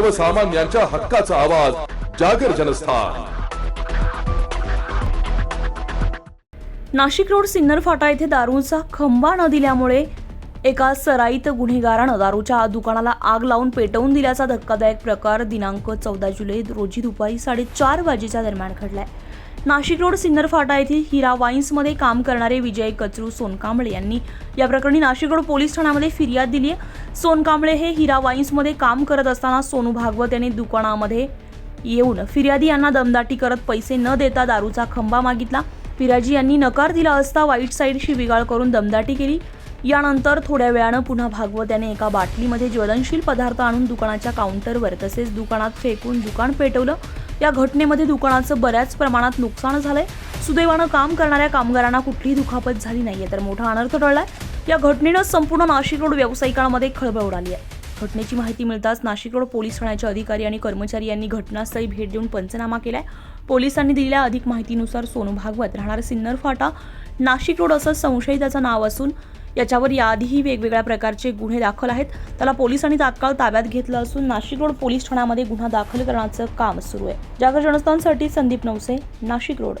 सर्वसामान्यांच्या हक्काचा आवाज जागर जनस्थान. नाशिक रोड सिन्नर फाटा येथे दारूचा खंबा न दिल्यामुळे एका सराईत गुन्हेगारानं दारूच्या दुकानाला आग लावून पेटवून दिल्याचा धक्कादायक प्रकार दिनांक चौदा जुलै रोजी दुपारी साडेचार वाजेच्या दरम्यान घडलाय. नाशिक रोड सिन्नर फाटा येथील हिरा वाईन्समध्ये काम करणारे विजय कचरू सोनकांबळे यांनी या प्रकरणी नाशिक रोड पोलीस ठाण्यामध्ये फिर्याद दिली आहे. सोनकांबळे हे हिरा वाईन्समध्ये काम करत असताना सोनू भागवत यांनी दुकानामध्ये येऊन फिर्यादी यांना दमदाटी करत पैसे न देता दारूचा खंबा मागितला. फिराजी यांनी नकार दिला असता वाईट साईडशी बिगाळ करून दमदाटी केली. यानंतर थोड्या वेळानं पुन्हा भागवत याने एका बाटलीमध्ये ज्वलनशील पदार्थ आणून दुकानाच्या काउंटरवर तसेच दुकानात फेकून दुकान पेटवलं. या घटनेमध्ये दुकानाचं बऱ्याच प्रमाणात नुकसान झालंय. सुदैवानं काम करणाऱ्या कामगारांना कुठलीही दुखापत झाली नाहीये. तर मोठा अनर्थ टळलाय. या घटनेनं संपूर्ण नाशिक रोड व्यावसायिकांमध्ये खळबळ उडाली आहे. घटनेची माहिती मिळताच नाशिक रोड पोलीस ठाण्याचे अधिकारी आणि कर्मचारी यांनी घटनास्थळी भेट देऊन पंचनामा केलाय. पोलिसांनी दिलेल्या अधिक माहितीनुसार सोनू भागवत राहणार सिन्नर फाटा नाशिक रोड असं संशयिताचं नाव असून याच्यावर याआधीही वेगवेगळ्या प्रकारचे गुन्हे दाखल आहेत. त्याला पोलिसांनी तात्काळ ताब्यात घेतलं असून नाशिक रोड पोलीस ठाण्यामध्ये गुन्हा दाखल करण्याचं काम सुरू आहे. जागर जनस्थानसाठी संदीप नवसे नाशिक रोड.